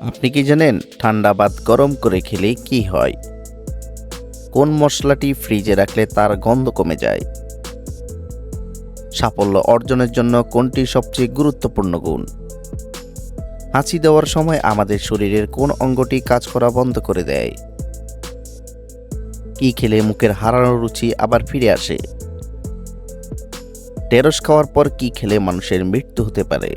আপনি কি জানেন ঠান্ডা ভাত গরম করে খেলে কি হয়? কোন মশলাটি ফ্রিজে রাখলে তার গন্ধ কমে যায়? সাফল্য অর্জনের জন্য কোনটি সবচেয়ে গুরুত্বপূর্ণ গুণ? হাঁচি দেওয়ার সময় আমাদের শরীরের কোন অঙ্গটি কাজ করা বন্ধ করে দেয়? কি খেলে মুখের হারানো রুচি আবার ফিরে আসে? ঢেঁড়স খাওয়ার পর কি খেলে মানুষের মৃত্যু হতে পারে?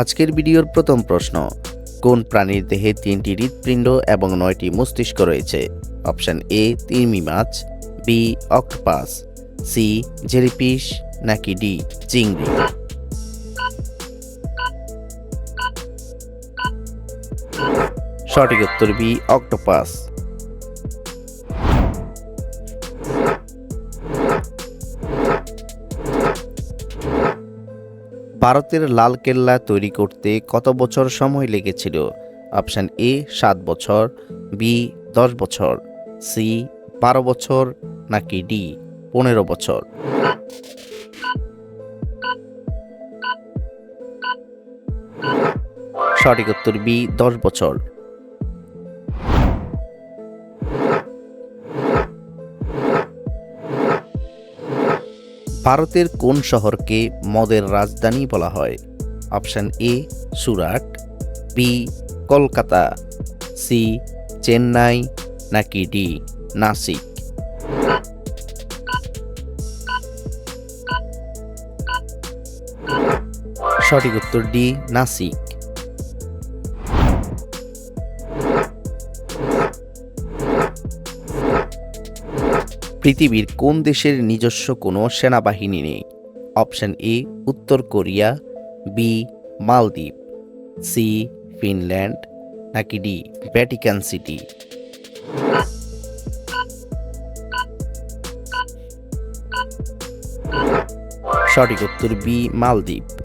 আজকের ভিডিওর প্রথম প্রশ্ন, কোন প্রাণীর দেহে তিনটি হৃৎপিণ্ড এবং নয়টি মস্তিষ্ক রয়েছে? অপশান এ তিমি মাছ, বি, অক্টোপাস, সি, জেলিফিশ, নাকি ডি, চিংড়ি? সঠিক উত্তর বি, অক্টোপাস। ভারতের লাল কেল্লা তৈরি করতে কত বছর সময় লেগেছিল? অপশান এ, সাত বছর বি দশ বছর সি বারো বছর, নাকি ডি পনেরো বছর? সঠিক উত্তর বি দশ বছর। ভারতের কোন শহরকে মদের রাজধানী বলা হয়? Option A, Surat B Kolkata C Chennai, নাকি ডি নাসিক? সঠিক উত্তর ডি নাসিক। পৃথিবীর কোন দেশের নিজস্ব কোনো সেনাবাহিনী নেই? অপশন এ, উত্তর কোরিয়া, বি, মালদ্বীপ, সি, ফিনল্যান্ড, নাকি ডি, ভ্যাটিকান সিটি? সঠিক উত্তর বি, মালদ্বীপ।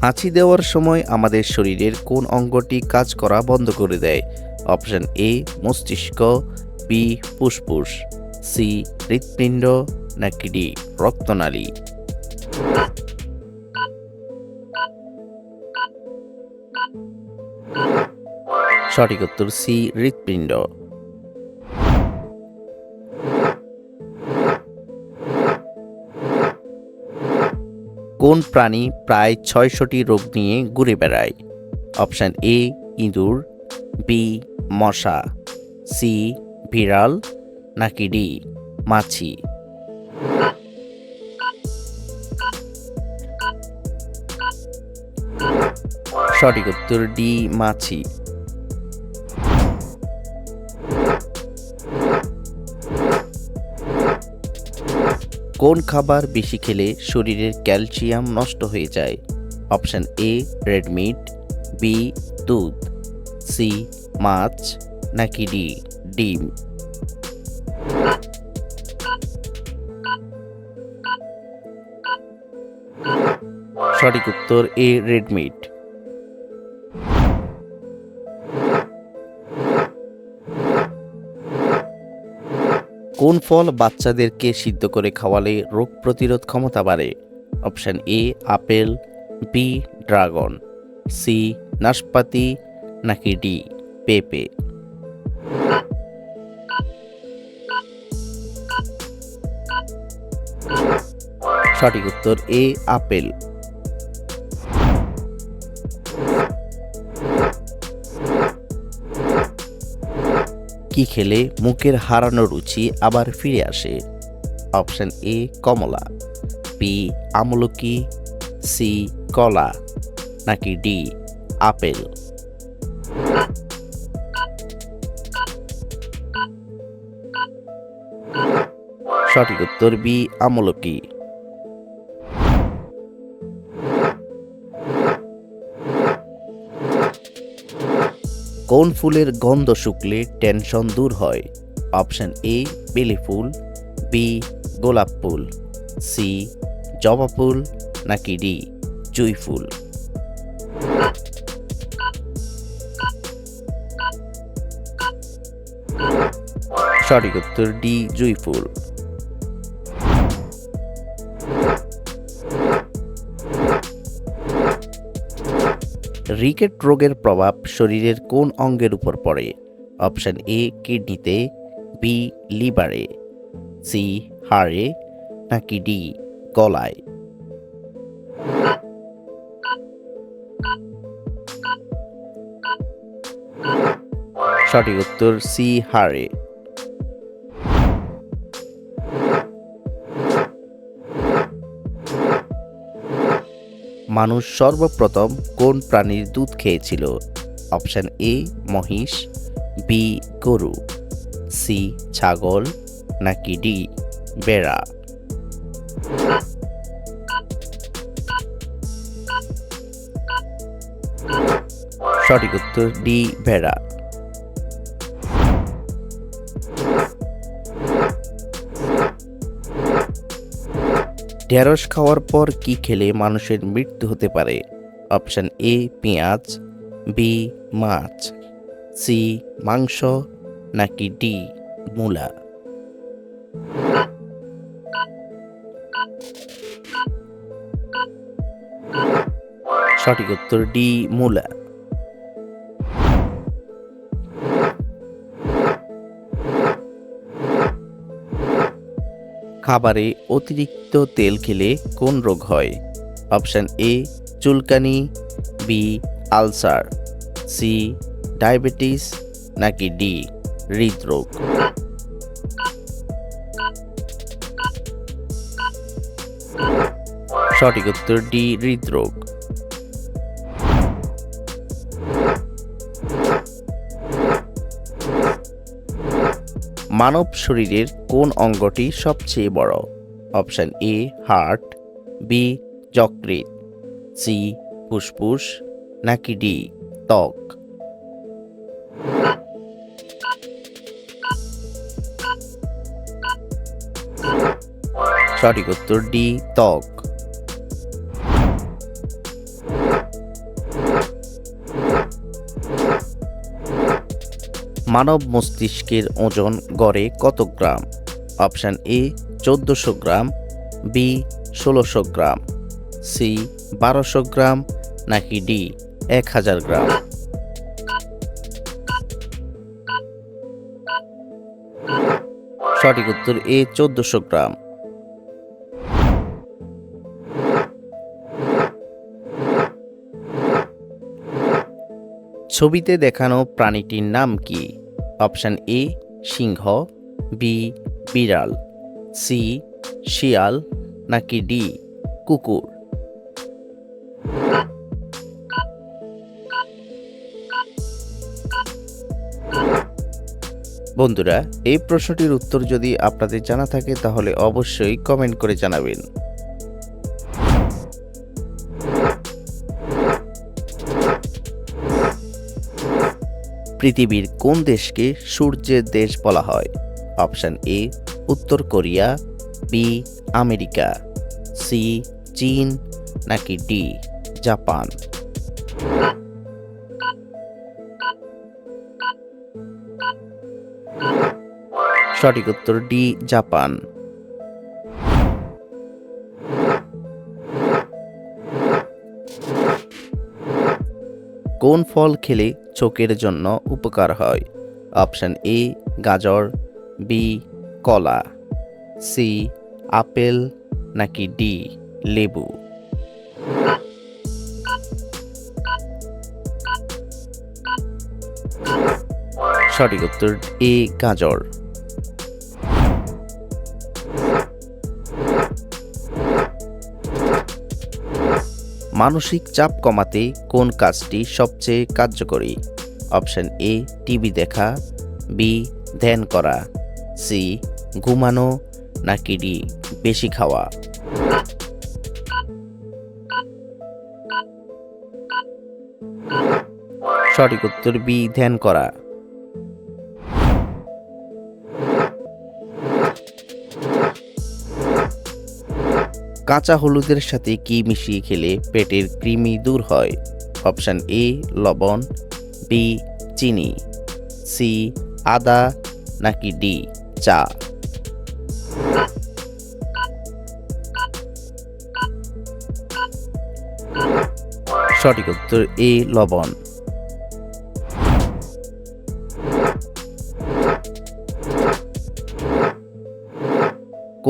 হাঁচি দেওয়ার সময় আমাদের শরীরের কোন অঙ্গটি কাজ করা বন্ধ করে দেয়? অপশন এ, মস্তিষ্ক, বি, ফুসফুস, সি, হৃৎপিণ্ড, নাকি ডি, রক্তনালী। সঠিক উত্তর সি, হৃৎপিণ্ড। কোন প্রাণী প্রায় ছয়শটি রোগ নিয়ে ঘুরে বেড়ায়? অপশান এ, ইঁদুর, বি, মশা, সি, বিড়াল, নাকি ডি, মাছি? সঠিক উত্তর ডি, মাছি। কোন খাবার বেশি খেলে শরীরের ক্যালসিয়াম নষ্ট হয়ে যায়? Option A, red meat, B, দুধ, সি, মাছ, নাকি ডি, ডিম? সঠিক উত্তর এ, রেড মিট। কোন ফল বাচ্চাদেরকে সিদ্ধ করে খাওয়ালে রোগ প্রতিরোধ ক্ষমতা বাড়ে? Option A, apple, B, dragon, C, নাশপাতি, নাকি ডি, পেঁপে। সঠিক উত্তর এ, আপেল। কি খেলে মুখের হারানো রুচি আবার ফিরে আসে। অপশন এ, কমলা। বি, আমলকি। সি, কলা। নাকি ডি, আপেল। সঠিক সঠিক উত্তর বি, আমলকি। কোন ফুলের গন্ধ শুকলে টেনশন দূর হয়? অপশন এ, বেলি ফুল, বি, গোলাপ ফুল, সি, জবা ফুল, নাকি ডি, জুই ফুল। সঠিক উত্তর ডি, জুই ফুল। রিকেট রোগের প্রভাব শরীরের কোন অঙ্গের উপর পড়ে? অপশন এ, কিডনিতে, বি, লিভারে, সি, হাড়ে, নাকি ডি, গলায়? সঠিক উত্তর, সি, হাড়ে। মানুষ সর্বপ্রথম কোন প্রাণীর দুধ খেয়েছিল? অপশান এ, মহিষ, বি, গরু, সি, ছাগল, নাকি ডি, বেড়া? সঠিক উত্তর ডি ভেড়া ঢেঁড়স খাওয়ার পর কি খেলে মানুষের মৃত্যু হতে পারে? অপশান এ, পেঁয়াজ, বি, মাছ, সি, মাংস, নাকি ডি, মূলা? সঠিক উত্তর ডি, মূলা। খাবারে অতিরিক্ত তেল খেলে কোন রোগ হয়? অপশান এ, চুলকানি, বি, আলসার, সি, ডায়াবেটিস, নাকি ডি, হৃদরোগ। সঠিক উত্তর ডি, হৃদরোগ। মানব শরীরের কোন অঙ্গটি সবচেয়ে বড়? অপশান এ, হার্ট, বি, যকৃৎ, সি, ফুসফুস, নাকি ডি, ত্বক। সঠিক উত্তর ডি, ত্বক। মানব মস্তিষ্কের ওজন গড়ে কত গ্রাম? অপশান এ, চোদ্দোশো গ্রাম, বি, ষোলোশো গ্রাম, সি, বারোশো গ্রাম, নাকি ডি, এক হাজার গ্রাম? সঠিক উত্তর এ, চোদ্দোশো গ্রাম। ছবিতে দেখানো প্রাণীটির নাম কি? অপশান এ, সিংহ, বি, বিড়াল, সি, শিয়াল, নাকি ডি, কুকুর? বন্ধুরা, এই প্রশ্নটির উত্তর যদি আপনাদের জানা থাকে, তাহলে অবশ্যই কমেন্ট করে জানাবেন। পৃথিবীর কোন দেশকে সূর্যের দেশ বলা হয়? অপশান এ, উত্তর কোরিয়া, বি, আমেরিকা, সি, চীন, নাকি ডি, জাপান? সঠিক উত্তর ডি, জাপান। কোন ফল খেলে চোখের জন্য উপকার হয়? অপশান এ, গাজর, বি, কলা, সি, আপেল, নাকি ডি, লেবু? সঠিক উত্তর, এ, গাজর। মানসিক চাপ কমাতে কোন কাজটি সবচেয়ে কার্যকরী? অপশন এ, টিভি দেখা, বি, ধ্যান করা, সি, ঘুমানো, নাকি ডি, বেশি খাওয়া? সঠিক উত্তর বি, ধ্যান করা। কাঁচা হলুদের সাথে কি মিশিয়ে খেলে পেটের কৃমি দূর হয়? অপশান এ লবণ বি চিনি সি আদা, নাকি ডি চা? সঠিক উত্তর এ লবণ।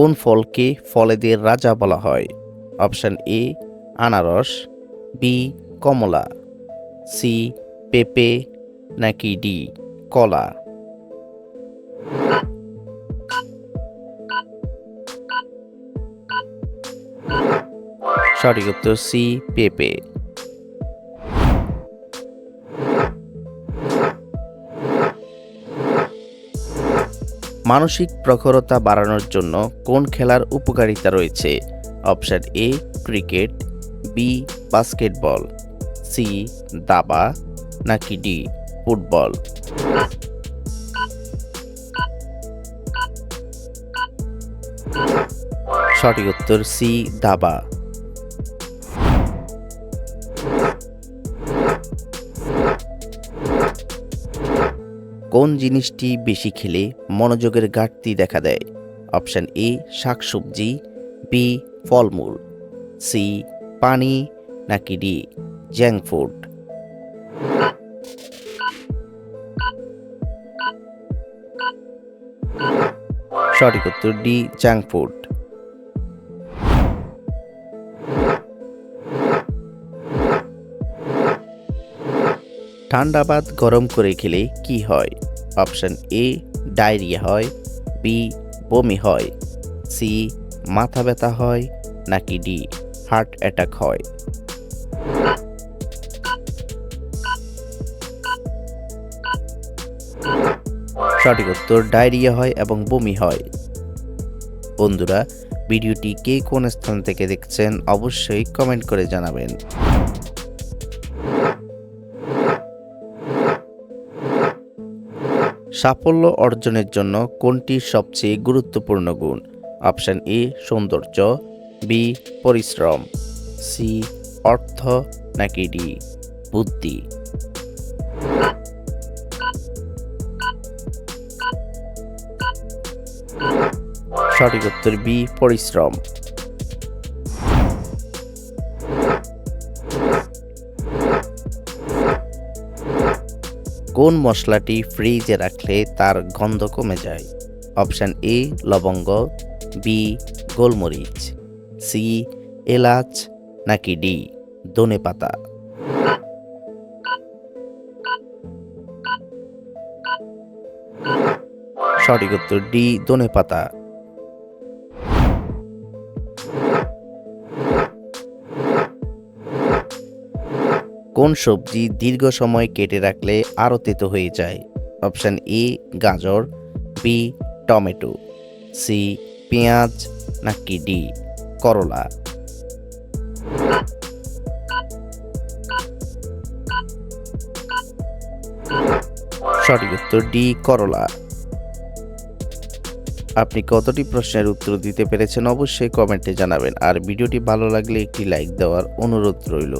কোন ফলকে ফলেদের রাজা বলা হয়? অপশান এ, আনারস, বি, কমলা, সি, পেঁপে, নাকি ডি, কলা। সঠিক উত্তর সি, পেঁপে। মানসিক প্রখরতা বাড়ানোর জন্য কোন খেলার উপকারিতা রয়েছে? Option A, cricket, B, basketball, C, দাবা, নাকি ডি, ফুটবল? সঠিক উত্তর সি, দাবা। কোন জিনিসটি বেশি খেলে মনোযোগের ঘাটতি দেখা দেয়? অপশান এ, শাকসবজি, বি, ফলমূল, সি, পানি, নাকি ডি জ্যাং ফুড। সঠিক উত্তর ডি, জাঙ্ক ফুড। ঠান্ডা ভাত গরম করে খেলে কি হয়? অপশন এ, ডায়রিয়া হয়, বি, বমি হয়, সি, মাথা ব্যথা হয়, নাকি ডি, হার্ট অ্যাটাক হয়। সঠিক উত্তর, ডায়রিয়া হয় এবং বমি হয়। বন্ধুরা, ভিডিওটি কে কোন স্থান থেকে দেখছেন অবশ্যই কমেন্ট করে জানাবেন। সাফল্য অর্জনের জন্য কোনটি সবচেয়ে গুরুত্বপূর্ণ গুণ? অপশন এ, সৌন্দর্য। বি, পরিশ্রম। সি, অর্থ নাকি ডি, বুদ্ধি। সঠিক উত্তর বি, পরিশ্রম। কোন মশলাটি ফ্রিজে রাখলে তার গন্ধ কমে যায়? অপশান এ, লবঙ্গ, বি, গোলমরিচ, সি, এলাচ, নাকি ডি, ধনে পাতা? সঠিক উত্তর ডি, ধনে পাতা। কোন সবজি দীর্ঘ সময় কেটে রাখলে আরও তেতো হয়ে যায়? অপশান এ গাজর বি টমেটো সি পেঁয়াজ, নাকি ডি করলা। সঠিক উত্তর ডি করলা। আপনি কতটি প্রশ্নের উত্তর দিতে পেরেছেন অবশ্যই কমেন্টে জানাবেন। আর ভিডিওটি ভালো লাগলে একটি লাইক দেওয়ার অনুরোধ রইল।